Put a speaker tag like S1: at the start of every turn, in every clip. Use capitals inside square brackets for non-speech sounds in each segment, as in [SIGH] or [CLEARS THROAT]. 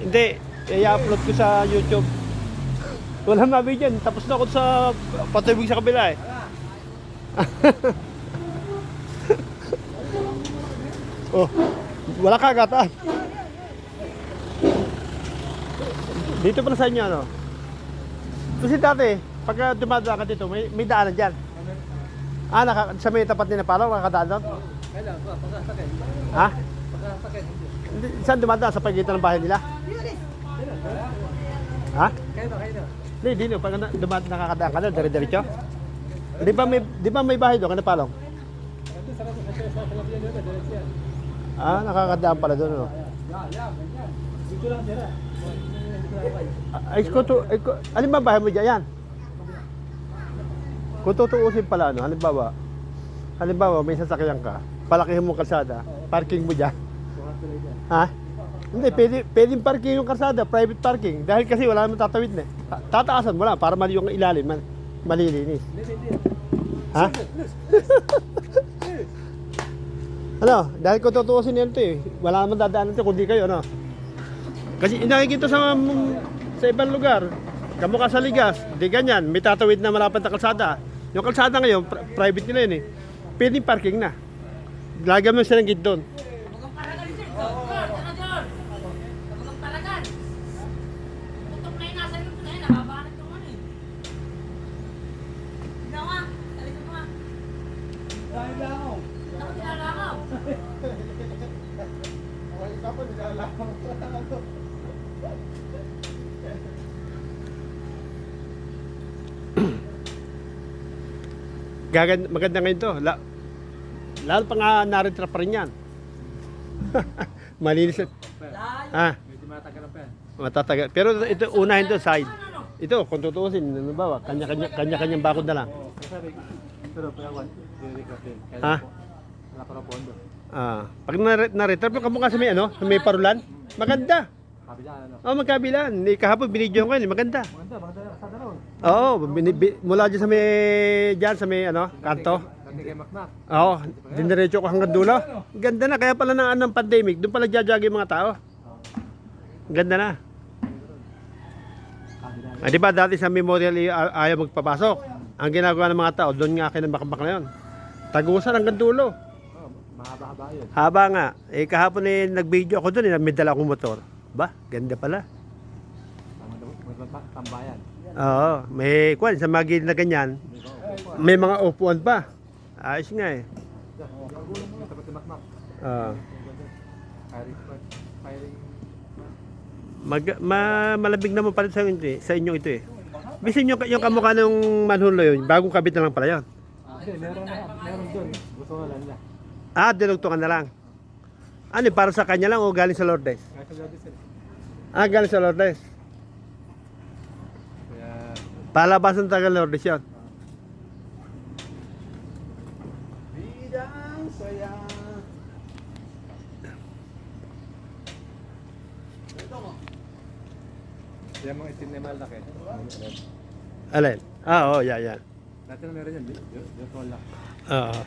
S1: Hindi, i-upload ko sa YouTube. Wala mabigyan dyan. Tapos na ako sa patubig sa kabila eh. [LAUGHS] oh, wala kagataan. Dito pala sa inyo ano? Kasi dati, pagka dumadaan ka dito, may, may daanan dyan. Ah, naka, sa may tapat ni Napalo, nakakadaan doon?
S2: Kailan? Pagkasakit.
S1: Ha?
S2: Pagkasakit.
S1: Hindi, Saan dumadaan? Sa pagitan ng bahay nila? Ha?
S2: Kayo na, kayo na.
S1: Hindi, di no. Pag na- dumadaan, nakakadaan ka doon, dire-diretso? Di ba may, di ba may bahay doon,
S2: diretso yan.
S1: Ah, nakakadaan pala doon, no?
S2: Tira.
S1: Ay, kung tu, ay, alin ba bahay mo dyan? Yan. Kung tutuusin pala, ano, halimbawa, halimbawa, may sasakyan ka, palakihin mo kalsada, parking mo dyan. Ha? Hindi, pwede, pwedeng parking yung kalsada, private parking. Dahil kasi wala naman tatawid na. eh. Ta- Tataasan mo lang para mali yung ilalim, man, malilinis. Ha? [LAUGHS] ano, dahil kung tutuusin nyo ito eh, wala naman dadaanan ito kundi kayo, ano? Kasi nakikita sa sa ibang lugar, kamukha sa ligas, di ganyan, may tatawid na malapit na kalsada. Yung kalsada ngayon, pri- private nila yun eh. Pwedeng parking na. Lagyan mo silang gate doon.
S3: Huwag paragan sir. Oh, ano dyan? Huwag paragan. Tutok na yun, nasa iyo na yun. Nababanat yung ano eh. Tignan mo nga. Talikod mo nga.
S2: Lang ako.
S3: Ako nilalakaw.
S1: Gaganda, maganda ngayon to. La, lalo pa nga naritra pa rin yan. [LAUGHS] Malinis. Ah,
S2: Medyo matagal pa yan.
S1: matatagal. Pero ito, unahin to side. Ito, kung tutuusin, ano ba, kanya-kanya, kanya-kanyang bakod na lang.
S2: Sabi, pero
S1: Ha?
S2: wala pa na pondo.
S1: Ah, pag nar- naritra, pero kamukha sa may ano, sa may parulan, maganda.
S2: Kabila, ano.
S1: Oh, magkabilan. Ni kahapon binidyo ko yun, maganda.
S2: Maganda, maganda. Sada raw.
S1: Oo, mula dyan sa may diyan sa may ano, kanto. Oo, diniretso ko hanggang dulo. Ganda na kaya pala ng pandemic, doon pala jajag yung mga tao. Ganda na. Ah, di ba dati sa memorial ay- ayaw magpapasok. Ang ginagawa ng mga tao, doon nga kinabakbak na yun. Tagusan hanggang dulo.
S2: Oh, mahaba-haba yun.
S1: Haba nga. Eh kahapon eh nag-video ako doon, eh, may dala akong motor. Ba, ganda pala.
S2: Tambayan.
S1: Oo, may kwan sa magil na ganyan. May mga upuan pa. Ayos nga eh.
S2: Firing.
S1: mag, ma, malabig naman pala sa inyo, sa inyo ito eh. Bisin yung, yung kamukha ng manhulo yun, bagong kabit na lang pala yun.
S2: Hindi, meron na, meron doon. Gusto ko lang niya.
S1: Ah, dinugtungan na lang. Ano, eh, para sa kanya lang o galing sa Lourdes?
S2: Kaya sa Lodi sir.
S1: Ah, galing sa Lourdes.
S2: Kaya,
S1: Palabasan taga Lourdes yun.
S2: Bidang saya. Yan mga itim na malaki.
S1: Alin? Ah, oo, oh, yan, yan.
S2: Dati na meron yan, di- lang.
S1: Oo.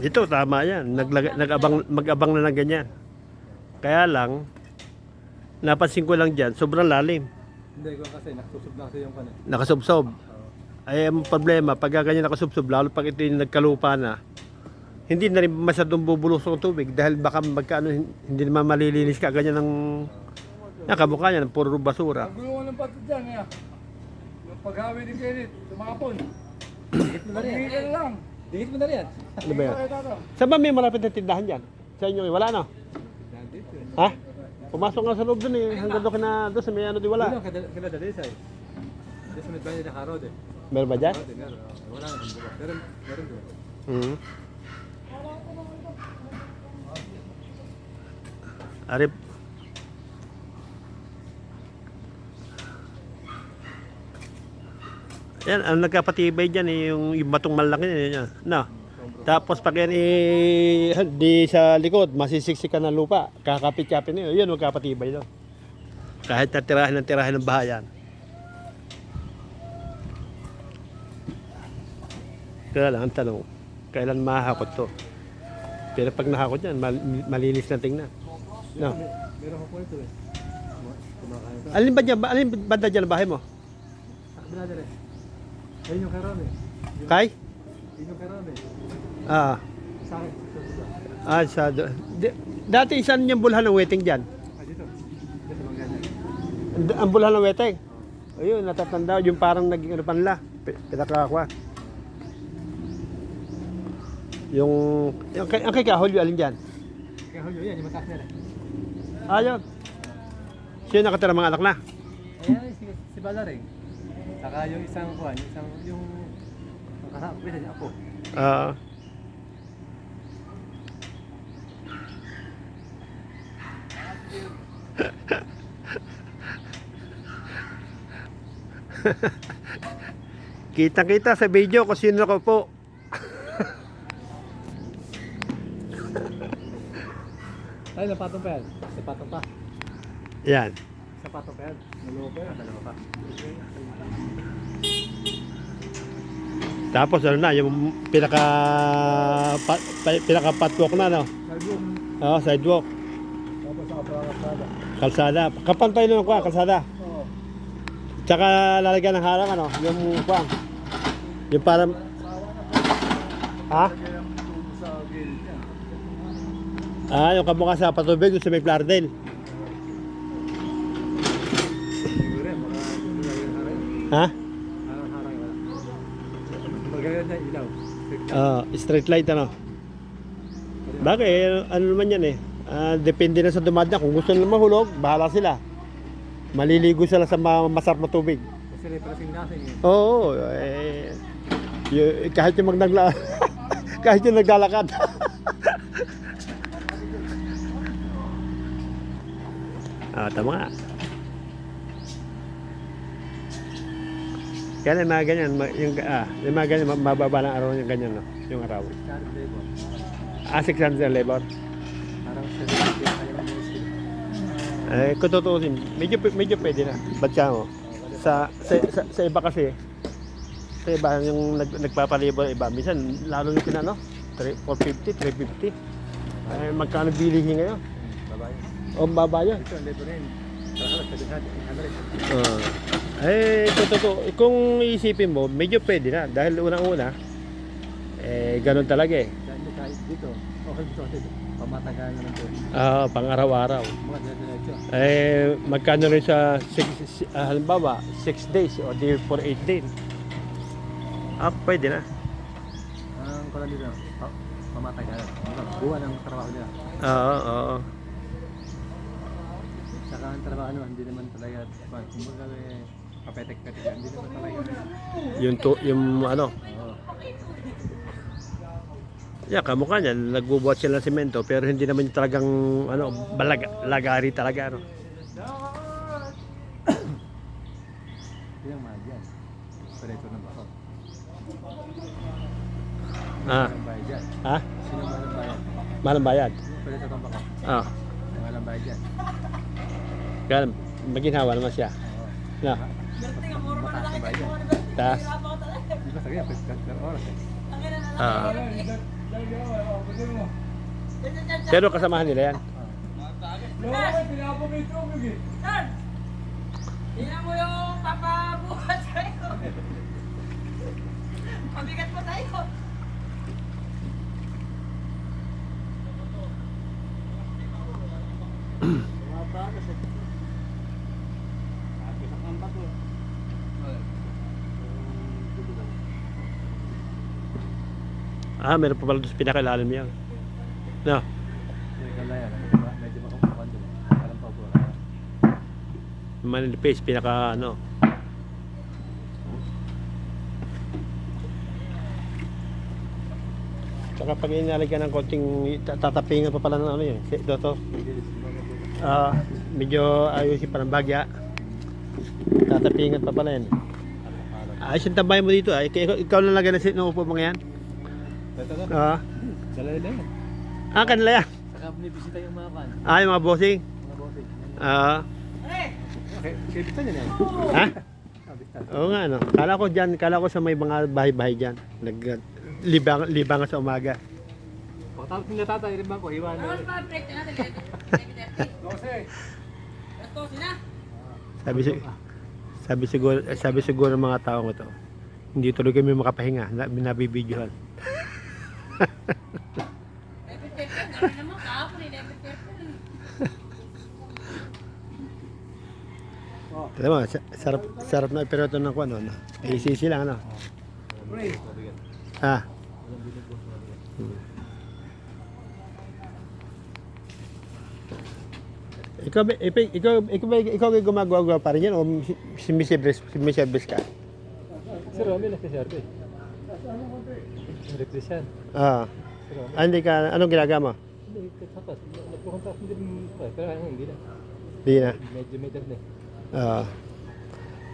S1: [CLEARS THROAT] Ito, tama yan. Naglag- nag-abang, mag-abang na ng ganyan. Kaya lang, napansin ko lang dyan, sobrang lalim.
S2: Hindi ko kasi nakasusub na kasi yung kanin.
S1: Nakasubsob. Ay, ang problema, pag ganyan nakasubsob, lalo pag ito yung nagkalupa na, hindi na rin masyadong bubulusok ang tubig dahil baka magkaano, hindi naman malilinis ka ganyan ng yan, kamukha niya, ng puro basura.
S4: Ang gulo ng pato dyan, eh. Yung paghawi ni Kenneth, tumapon.
S2: Dikit mo na rin.
S4: Ka lang.
S2: Dikit mo na rin.
S1: Ano ba yan? Saan ba may malapit na tindahan dyan? Sa inyo, eh, wala no?
S2: Yan.
S1: Ha? Pumasok nga sa loob dun eh, hanggang doon ka na, doon sa may ano di
S2: Wala.
S1: wala.
S2: Kila kila dalisay. Dito sa medbanya na karod eh.
S1: Meron ba dyan?
S2: Eh, meron. oh. Wala na. Meron, meron doon.
S1: Hmm. Arip. Yan, ang nagkapatibay dyan eh, yung, yung batong malaki na yan. No. Tapos pag yan eh, di sa likod, masisiksikan ng lupa. Kakapit-kapit na yun, yun magkapatibay doon. Kahit natirahin ng tirahin ng bahayan. Kaya lang ang tanong, kailan mahakot to? Pero pag nakakot yan, mal- malinis na tingnan. No.
S2: Meron ko ito eh.
S1: Alin ba dyan? ba- Alin banda dyan ang bahay mo?
S2: Sa kabila eh. Ayun yung karami.
S1: Kay?
S2: Yun yung karami.
S1: Ah.
S2: Sa akin.
S1: Ah, sa... Di- dati saan yung bulhan ng wedding dyan?
S2: Ah, dito. Dito mga ganyan.
S1: Ang, ang bulhan ng wedding? Ayun, natatanda. Yung parang naging ano panla. Pinakakwa. Yung... yung kay, ang kay Kahol, yung alin dyan?
S2: Kaya hulyo yan, yung mataas nila.
S1: Ayun. Siya nakatira mga anak na.
S2: Ayan, si, si Balaring. Saka yung isang yung isang, yung ko, niya ako.
S1: Ah. [LAUGHS] Kita-kita sa video kung sino ko po.
S2: Ay, napatong pa yan. Napatong pa.
S1: Yan.
S2: Sapatong pa yan. Dalawa pa yan. Dalawa pa.
S1: Tapos ano na, yung pinaka pa, pinaka patwalk na no.
S4: Salbong.
S1: Oo, sidewalk,
S4: Tapos sa kaparasada.
S1: kalsada. Kapantay na ko, kalsada.
S4: Oo.
S1: Tsaka lalagyan ng harang ano, yung kuwang. Yung parang Ha? Ah, yung kamukha sa patubig sa may Plardel.
S2: Siguro yan, mga yung harang.
S1: Ha?
S2: Magaganda na ilaw.
S1: Ah, street light ano. Bagay, ano naman yan eh. Ah, depende na sa dumadaan. Kung gusto nila mahulog, bahala sila. Maliligo sila sa ma- masarap na tubig.
S2: Kasi parasing nasing eh.
S1: Oo, eh, y- kahit yung magnagla [LAUGHS] kahit yung naglalakad. [LAUGHS] ah, tama nga. Kaya yung mga ganyan, yung, ah, yung mga ganyan, ma- mababa ng araw yung ganyan, no? yung araw.
S2: Child labor.
S1: Ah, 600 labor.
S2: Parang sa kaya kaya ng music.
S1: Eh, kung tutuusin, medyo, medyo pwede na. Ba't ka mo? Sa, sa, sa, sa iba kasi, sa iba yung nag, nagpapalibor iba, minsan lalo yung pinano, 3, 450, 350. Eh, magkano bilihin ngayon?
S2: Babae.
S1: O baba yan.
S2: Ito, labor rin. Parang sa dinhat, Amerika.
S1: Uh, eh, ito, totoo. Kung iisipin mo, medyo pwede na. Dahil unang-una, eh, ganun talaga eh.
S2: Dahil kahit dito, okay dito kasi pamatagal naman to.
S1: Ah, pang araw-araw. Eh, magkano rin sa, six, si- ah, halimbawa, 6 days o di for 8 days. Ah, pwede na.
S2: Ang kulang dito, pa- pamatagal. Buwan ang trabaho nila.
S1: Oo, oo.
S2: Ang trabaho ano, hindi naman talaga, pa- kumbaga eh, papetek-petek yan, hindi naman talaga.
S1: Yung, to, yung ano,
S2: Oo.
S1: yeah, kamukha niya, nagbubuhat sila ng semento, pero hindi naman yung talagang, ano, balag, lagari talaga, ano.
S2: Yan ang mahal yan. Preso ng bako.
S1: Ah, ha?
S2: Sino mahal ang bayad?
S1: Mahal ang bayad.
S2: Preso ng bako.
S1: Ah,
S2: Mahal ang bayad yan.
S1: Kaya maginhawa naman siya. Na, taas. Ah,
S4: mo.
S1: pero kasamahan nila yan.
S4: Mo!
S3: Tingnan mo yung papabuhat sa'yo. Mabigat pa
S1: Ah, meron pa pala doon sa pinakailalim yan. No, manilipis, pinaka, ano. Saka pag inalagyan ng konting tatapingan pa pala ng ano yun. Si Doto. Ah, medyo ayusin pa ng bagya. Tatapingan pa pala yan. Ayos yung tambay mo dito. Ay, ikaw, ikaw lang lagay na si upo mga yan.
S2: To.
S1: Ah,
S2: Dala nila yan.
S1: ah kanila yan.
S2: Saka binibisita yung mga kan.
S1: Ah, yung mga bossing.
S2: Mga bossing.
S1: Ah,
S2: Okay, kaya bitan yan yan.
S1: ha?
S2: Ah.
S1: Oo nga, no. Kala ko dyan, kala ko sa may mga bahay-bahay dyan. Nag, libang, libang sa umaga.
S2: Bakit Tapos yung natatay rin ba ko, iwan
S3: Ano
S2: na.
S3: ba break na natin? 11:30.
S4: 12.
S3: Alas 12 na.
S1: Sabi, si, sabi siguro, sabi siguro ng mga taong ito, hindi tuloy kami makapahinga, na, Alam mo, sa- sarap, sarap na pero ito ng kung ano, no? ACC lang, ano? Ah. Ikaw, ba- ikaw, ikaw, ikaw, ba- ikaw, ikaw gumagawa pa rin yan o Miss Ebres ka?
S2: Si Romy nagsiserve. Replace yan.
S1: Ah.
S2: Romy.
S1: Ah, hindi ka, anong ginagawa mo?
S2: Hindi, sapat. Nagpupunta hindi rin, pero ano, hindi na.
S1: Hindi na.
S2: Medyo may edad na eh.
S1: Ah.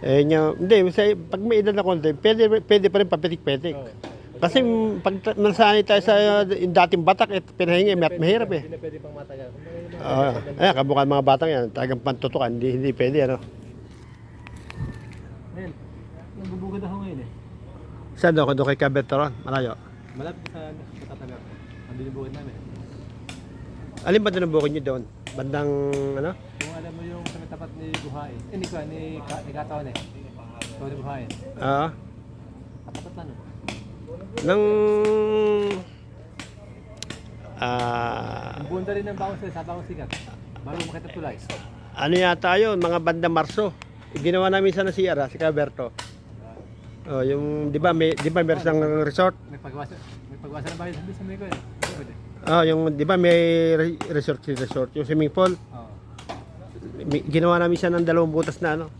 S1: eh, nyo, hindi, sa, pag may edad na konti, pwede, pwede pa rin papitik-pitik.
S2: Oo.
S1: Kasi pag nasanay tayo sa yung dating batak, eh, pinahingi, mat mahirap eh.
S2: Hindi na pwede pang matagal. May
S1: Ah, ayan, kamukha ng mga batang yan, talagang pantutukan, hindi, hindi pwede, ano.
S2: Ayun, nagbubugad ako ngayon eh.
S1: Saan doon? Doon kay Cabertoron, malayo.
S2: Malapit sa matatagal. Ang binubugad namin.
S1: Alin ba bukid niyo doon? Bandang, ano?
S2: Kung alam mo yung sa tapat ni Buhay, eh, ni, Ka- ni, Ka- ni Katawan eh. Ikaw ni Buhay.
S1: Ah,
S2: Tapat lang eh.
S1: nang, ah,
S2: Ang bunda rin ng bawang sa bawang sigat. Bago makita tulay.
S1: ano yata yun, mga banda Marso. Ginawa namin sa Nasir, ah, si Caberto. Oh, yung, di ba, may, di ba, meron siyang resort?
S2: May pagwasa, may pagwasa ng bahay sabi sa mga ko eh.
S1: Ah, yung, di ba, may re- resort, si resort, yung swimming pool.
S2: Oo.
S1: Ginawa namin siya ng dalawang butas na, ano,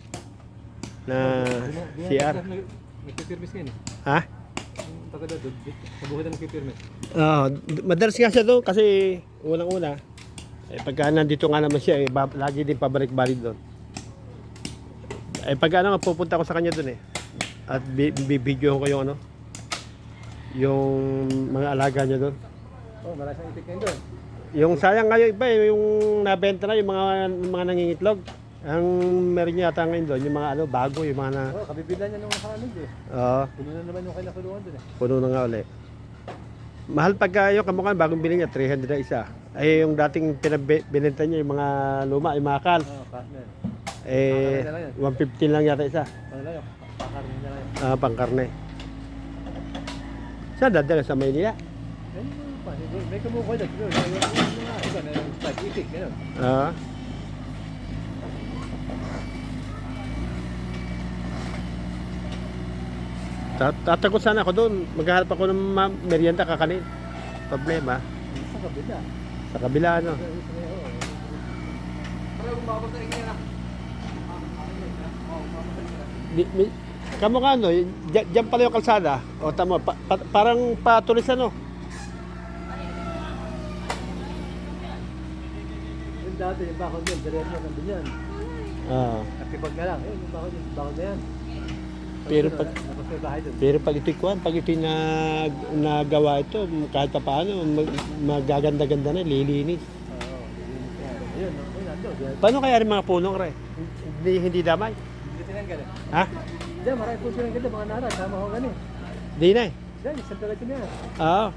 S1: na CR.
S2: Nagpipirmis ngayon eh.
S1: Ha?
S2: Yung taga doon, na nagpipirmis.
S1: Oo, d- madalas nga siya doon kasi unang-una, eh, pagka nandito nga naman siya, eh, ba- lagi din pabalik-balik doon. Eh, pagka ano, pupunta ko sa kanya doon eh. At bi- bibidyohan ko yung ano, yung mga alaga niya doon.
S2: Oh, malas ang itik doon.
S1: Yung sayang ngayon iba eh, yung nabenta na yung mga mga nangingitlog. Ang meron niya yata ngayon doon, yung mga ano, bago, yung mga na,
S2: Oh, kabibilan niya nung nakaraan eh.
S1: oo,
S2: Puno na naman yung kinakulungan doon eh.
S1: puno na nga ulit. Mahal pagka yung kamukha, bagong bili niya, 300 na isa. Ay yung dating pinabenta niya, yung mga luma, yung mga kal,
S2: Oo, na.
S1: eh, 150 lang yata isa.
S2: Ano lang yun, pakarin niya lang.
S1: Ah, pangkarne. Saan dadala sa Maynila?
S2: May iba na pag-itik, gano'n.
S1: Ah. Ta- Tatakot sana ako doon. Maghahanap ako ng merienda kakanin. Problema.
S2: Sa kabila.
S1: Sa kabila, ano.
S4: Para umabot sa inyo na.
S1: Di, kamukha dyan, dyan pala yung kalsada. O tama, pa, pa- parang patulis ano.
S2: Yung dati, yung bakod yun, diretso na nandun yan.
S1: Ah.
S2: Nakipag na lang, ayun, yung bakod yun, bakod na yan.
S1: Pero pag-. Pero pag ito'y kuhan, pag ito'y nag, nagawa ito, kahit pa paano, mag, magaganda-ganda na, lilinis.
S2: Oo, no. Diyan,
S1: Paano kaya rin mga punong re? Hindi, hindi damay?
S2: Hindi tinanggal eh.
S1: Ha?
S2: Diyan, marami po tinanggal doon, mga nara, tama ko gani.
S1: Di na eh.
S2: Diyan, isang talaga na yan.
S1: Oo.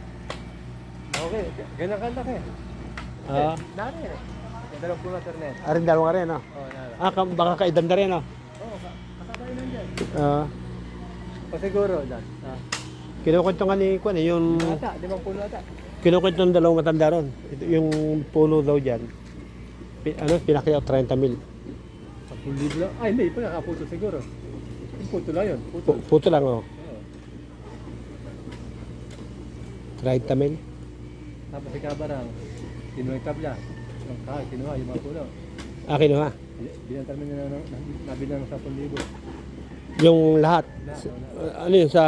S2: Okay, g- ganyan ka laki.
S1: Oo.
S2: Eh, Nara eh. Yung dalawang kilometer na yan.
S1: Arin dalawa ka rin, no?
S2: Oo, nara.
S1: Ah, ka- baka kaidanda rin, no?
S2: Oo, ka- kasabay lang dyan.
S1: Oo.
S2: O siguro, dyan. Ah.
S1: kinukwento nga ni Kwan, eh, yung
S2: Ata, limang puno ata.
S1: kinukwento ng dalawang matanda ron. Ito, yung puno daw dyan. Pi, ano, pinakyaw 30 mil.
S2: Pag hindi lang. Ay, hindi. Pa nakaputo siguro. Yung puto lang yun. Puto.
S1: Pu- puto lang, oh.
S2: Oo.
S1: 30 mil.
S2: Tapos si Kabarang, kinuha yung tabla. Yung kahal, kinuha yung mga puno.
S1: Ah, kinuha.
S2: Binantar mo nila ng nabilang sa 10,000.
S1: Yung lahat.
S2: Na,
S1: S-
S2: na.
S1: ano yun, sa,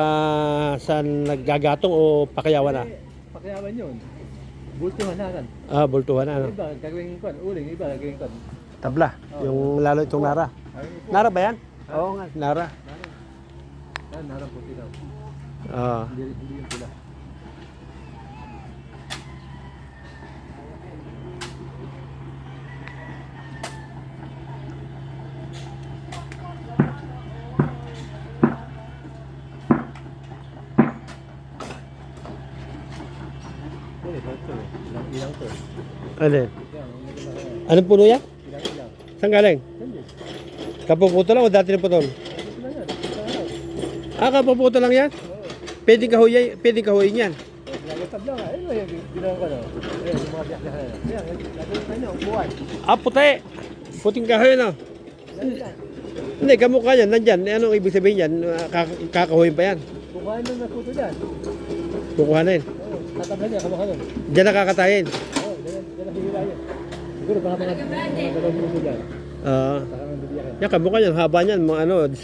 S1: sa naggagatong o pakyawan na?
S2: Pakiyawan yun. Bultuhan na.
S1: Ah, bultuhan na, ano?
S2: Iba, gagawin kwan. Uling, iba, gagawin kwan.
S1: Tabla. Yung lalo itong Nara. Nara ba yan? Oo nga, Nara.
S2: Nara. Ah, narang puti daw.
S1: Ah.
S2: Hindi, hindi yung pula. Eh, ito eh.
S1: Alin?
S2: May ginawa.
S1: Anong puno yan?
S2: Ilang ilang.
S1: Saan galing? Kapuputo lang o dati na putol? Ah, kapuputo lang yan?
S2: Oo.
S1: Pwedeng kahuyin, pwedeng kahuyin yan.
S2: Eh, Nagatab lang ah. Na
S1: puti. Puting kahoy no?
S2: Yan, yan.
S1: Hindi, kamukha yan. Nandyan. Eh, Anong ibig sabihin yan? Ah, kak- Kakahuyin pa yan.
S2: Kukuhain ng nagputo dyan.
S1: Kukuhanin.
S2: Oo, tatablan niya, kamukha nun.
S1: Diyan nakakatayin.
S2: Oo, dyan dyan ang hihila yan. Siguro baka mga dalawang puso dyan.
S1: Ah. Yan, kamukha yan. Haba niyan. Mga ano, 16.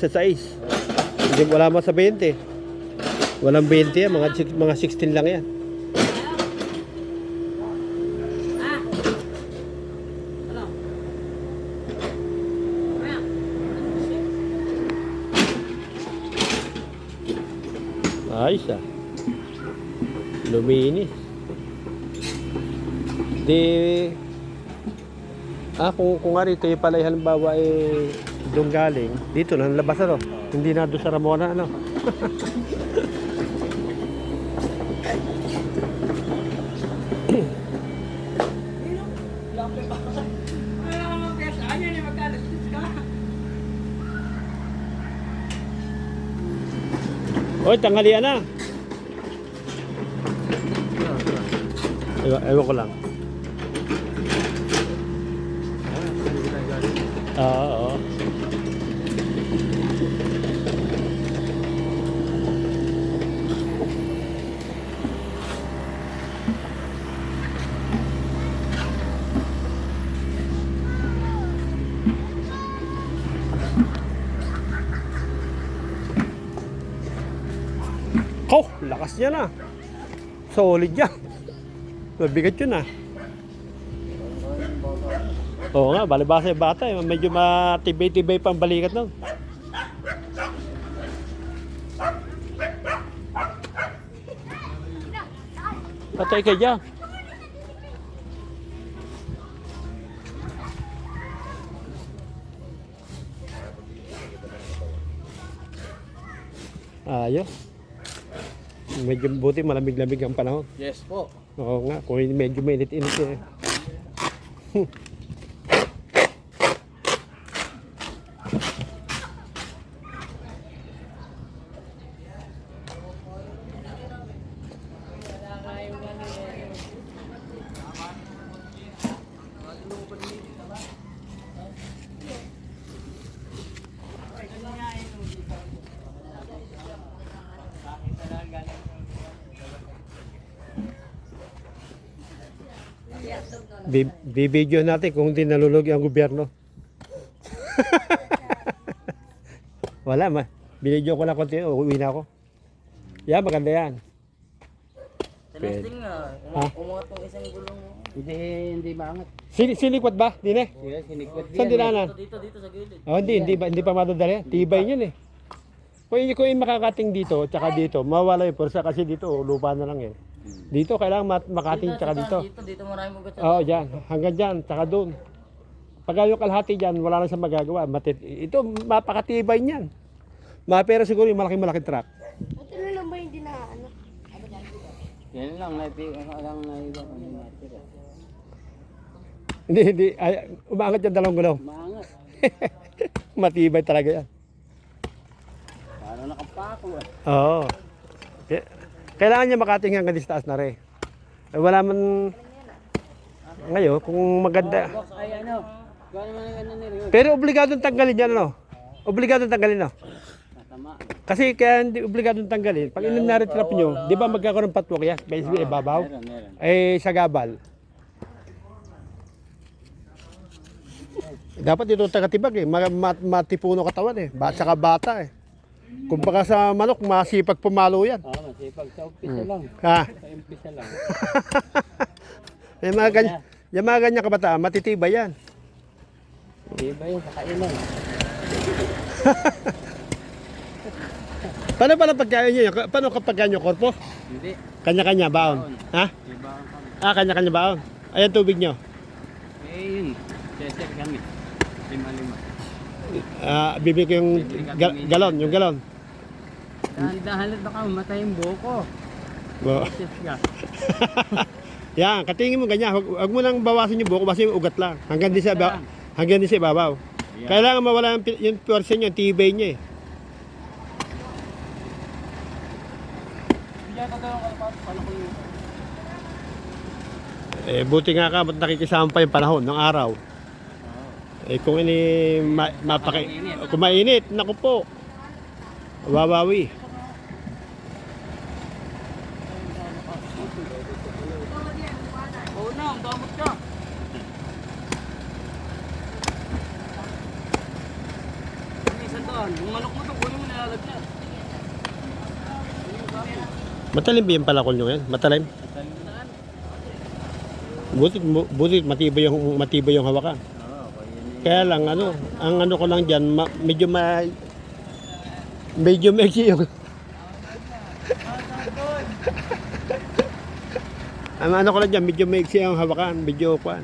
S1: Hindi, wala mo sa 20. Walang 20 yan. Mga, mga 16 lang yan. Ayos ah. Luminis. Di... Ah, kung, kung nga rito yung pala halimbawa eh, doon galing, dito na labas ano. Hindi na doon sa Ramona ano. Oy, tanghalian na. Ewan, ewan ko lang. Oo. Oh, lakas niya na. Solid yan. Mabigat yun ah. Oo nga, balibasa yung bata. eh. Medyo matibay-tibay pang balikat nun. Patay ka dyan. Ayos. Medyo buti malamig-lamig ang panahon.
S2: Yes po.
S1: Oo nga, kung medyo mainit-init eh. [LAUGHS] Bibidyo natin kung hindi nalulugi ang gobyerno. [LAUGHS] Wala ma. Binidyo ko lang konti, uuwi na ako. Yan, maganda yan.
S5: Tinesting nga,
S1: Ha?
S5: um- umangat ng isang gulong.
S2: Hindi, hindi maangat.
S1: Sin sinikwat ba? Dine?
S2: Yes, sinikot
S1: Saan dinanan?
S5: Dito, dito, dito sa gilid.
S1: Oh, hindi, hindi, ba, hindi pa madadali. Tibay niyan eh. Kung yung makakating dito, tsaka dito, mawala yung pursa kasi dito, lupa na lang eh. Dito, kailangan mat- makating tsaka dito.
S5: Dito, dito ugat sa
S1: Oo, dyan. Hanggang dyan, tsaka doon. Pag yung kalahati dyan, wala na siyang magagawa. Matit ito, mapakatibay niyan. Mapera siguro yung malaking-malaking truck.
S6: Ito na lang ba yung dinaano?
S5: Yan lang, naipi, ano lang naiba ano natira.
S1: Hindi, hindi. Ay, umaangat yung dalawang gulaw.
S5: Maangat. [LAUGHS]
S1: Matibay talaga yan.
S5: Paano nakapako eh.
S1: Oo. Kaya- Kailangan niya makating hanggang sa taas na rin. Eh, wala man... Ngayon, kung maganda...
S5: Ano.
S1: Pero obligadong tanggalin yan, ano? Obligadong tanggalin, no? Kasi kaya hindi obligadong tanggalin. Pag inanari trap nyo, di ba magkakaroon patwak yan? May ibabaw?
S5: Meron, meron.
S1: Eh, sa gabal. Dapat ito tagatibag eh. Ma- ma- matipuno katawan eh. Ba saka bata eh. Kung baka sa manok, masipag pumalo yan.
S5: Oo, masipag sa umpisa lang.
S1: Ha?
S5: Sa umpisa lang. [LAUGHS]
S1: yung mga ganyan, yung mga ganyan kabataan, matitibay yan.
S5: Di ba yun, sa kailan? [LAUGHS]
S1: Paano pala pagkain nyo? yan? Paano kapag nyo korpo?
S5: Hindi.
S1: Kanya-kanya baon. Ha?
S5: Iba ang kami.
S1: Ah, kanya-kanya baon. Ayan tubig nyo.
S5: Eh yun.
S1: Ah, bibig ko yung ga- galon, yung galon.
S5: Dahan-dahan lang baka mamatay yung buko.
S1: Bo.
S5: Chef ka. [LAUGHS]
S1: Yan, katingin mo ganyan. Huwag, huwag mo nang bawasan yung buko, basta yung ugat lang. Hanggang din sa, ba, hanggang din sa ibabaw. Kailangan mawala yung, pi- yung pwersa niya, yung tibay niya eh.
S5: Paano ko yun?
S1: Eh, buti nga ka, ba't nakikisama pa yung panahon ng araw? Eh, kung ini ma, mapaki, kung mainit, naku po. Wawawi. Matalim ba yung palakol nyo yan? Matalim? Buti, bu- buti matibay yung, matibay yung hawakan.
S5: Kaya
S1: lang, ano, ang ano ko lang dyan, ma, medyo ma... Medyo maiksi yung... [LAUGHS] ang ano ko lang dyan, medyo maiksi yung hawakan, medyo kuan.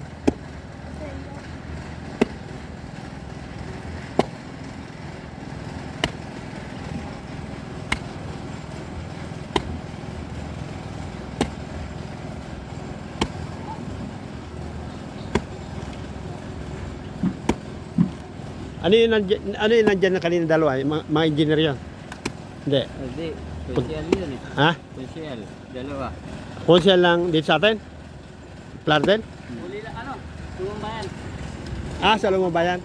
S1: Ano yung nandyan, ano yung nandyan na kanina dalawa? Yung Mga, mga engineer yan? Hindi.
S5: Hindi, special yun eh.
S1: Ha?
S5: Special, dalawa.
S1: Konsel lang dito sa atin? Planten?
S5: Huli lang ano, tumambayan.
S1: Ah, sa Lumabayan.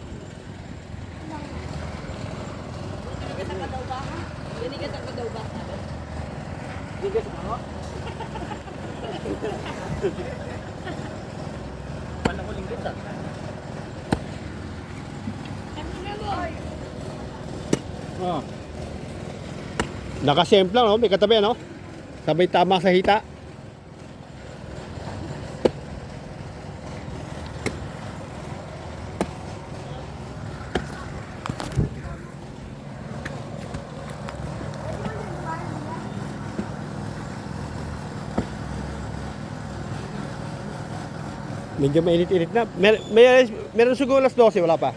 S5: Oh.
S1: Nakasemplang, no? May katabi, no? Sabay tama sa hita. Medyo mainit-init na. Mer may, meron siguro alas 12, wala pa?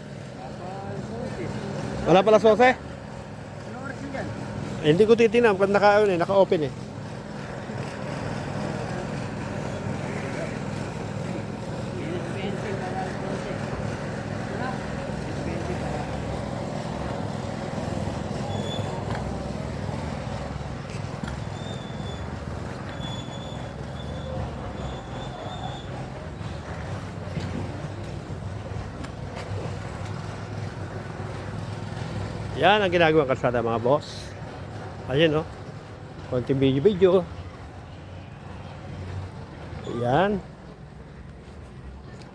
S1: Wala pa alas 12? Eh, hindi ko titingnan pag naka, ano, eh, naka-open eh. Yan ang ginagawa kalsada mga boss. Ayan oh. Konting video-video. Yan.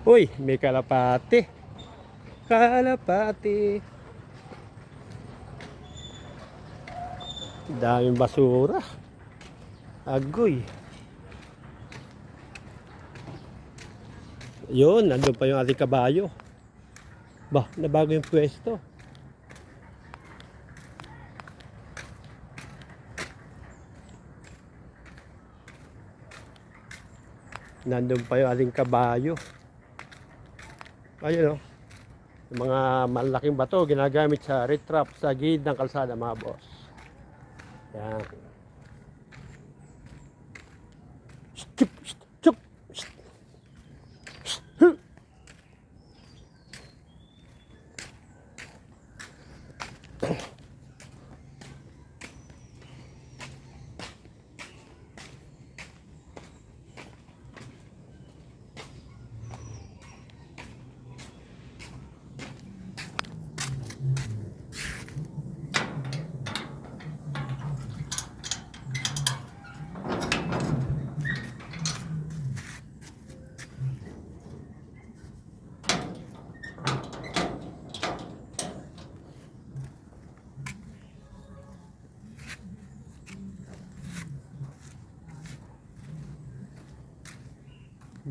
S1: Uy, may kalapati. Kalapati. Daming basura. Agoy. Yun, nandun pa yung ating kabayo. Bah, nabago yung pwesto. Nandun pa yung ating kabayo. Ayun o. Yung mga malaking bato ginagamit sa retrap sa gilid ng kalsada mga boss. Yan.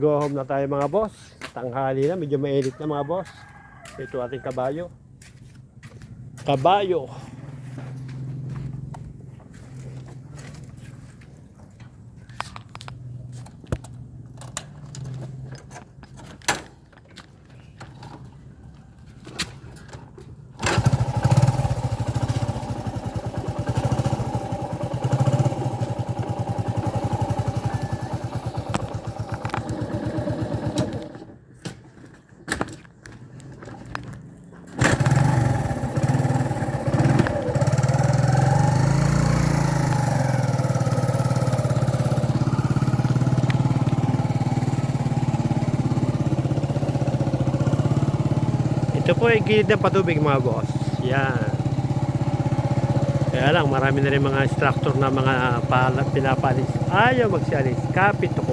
S1: Go home na tayo mga boss. Tanghali na, medyo mainit na mga boss. Ito ating kabayo. Kabayo. Po ay gilid ng patubig mga boss. Yan. Kaya lang, marami na rin mga instructor na mga pinapalis. Ayaw magsialis. Kapit ako.